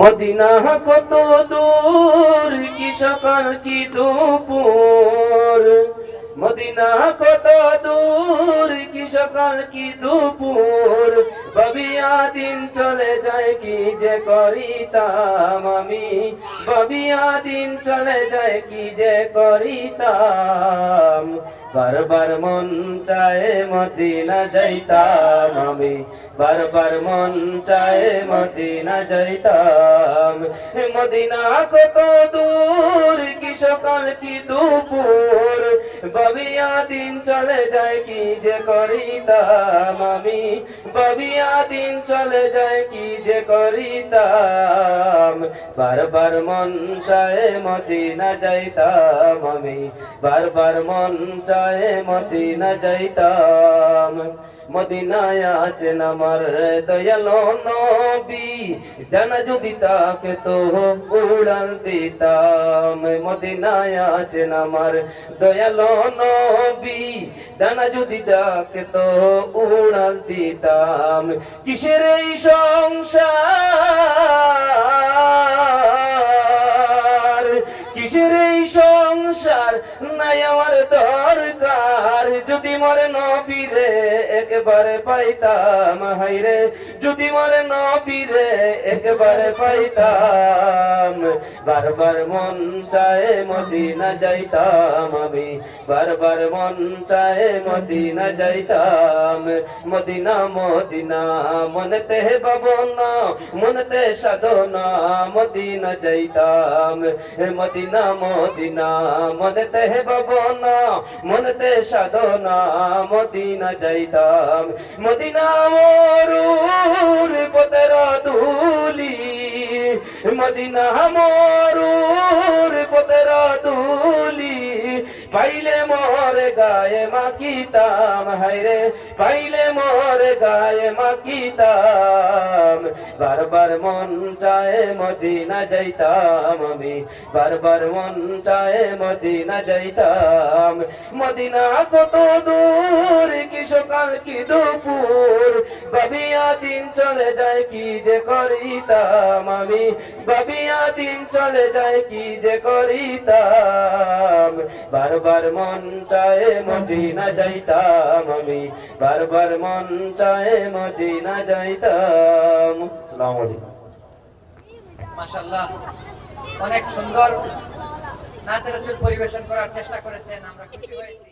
Medina কত দূর, কি সকাল, কি দুপুর? মদিনা কত দূর, কি সকাল, কি দুপুর? বাবিয়া দিন চলে যায় কি যে করিতাম আমি? বাবিয়া দিন চলে যায় কি যে করিতাম? বারবার মন চায় মদিনা যাইতাম আমি। বারবার মন চায় মদিনা যাইতাম। মদিনা কত দূর, কি সকাল, কি দুপুর? বাবিয়া দিন চলে যায়, কি যে করিতাম আমি? বাবিয়া দিন চলে যায় কি যে করিতাম? বারবার মন চায় মদিনা যাইতাম আমি। বারবার মন চায় মদিনা যাইতাম। মদিনায় আছেন আমার দয়াল নবী, ডানা যদি তাকে তো উড়াল দিতাম। মদিনায় আছেন আমার দয়াল নবী, ডানা যদি ডাকে তো উড়াল দিতাম। কিসের এই সংসার? কিসের এই সংসার? নাই আমার দরকার। যদি মরে নবীরে একবারে পাইতাম হাইরে যদি মরে নবীরে একবারে পাইতাম। বারবার মন চায় মদিনা যাইতাম আমি। বারবার মন চায় মদিনা যাইতাম। মদিনা মদিনা, মনতে বাবনা মনতে সাধনা, মদিনা যাইতাম। হে মদিনা মদিনা, মনতে বাবনা মনতে সাধনা, মদিনা যাইতাম। মদিনা মরুর পতের দুলি মদিনা মরুর পতের দুলি পাইলে মোর গায়ে মাকিতাম হাইরে পাইলে মোর গায়ে মাকিতাম বারবার মন চায় মদিনা যাইতাম আমি, বারবার মন চায় মদিনা যাইতাম। মদিনা কত দূর কি সকাল কি দুপুর? বাবিয়া দিন চলে যায় কি যে করিতাম আমি বাবিয়া দিন চলে যায় কি যে করিতাম। বারবার মন চায় মদিনা যাইতাম আমি। বারবার মন চায় মদিনা যাইতাম। আসসালামু আলাইকুম। মাশাআল্লাহ, অনেক সুন্দর নাচের পরিবেশন করার চেষ্টা করেছেন, আমরা খুশি হয়েছি।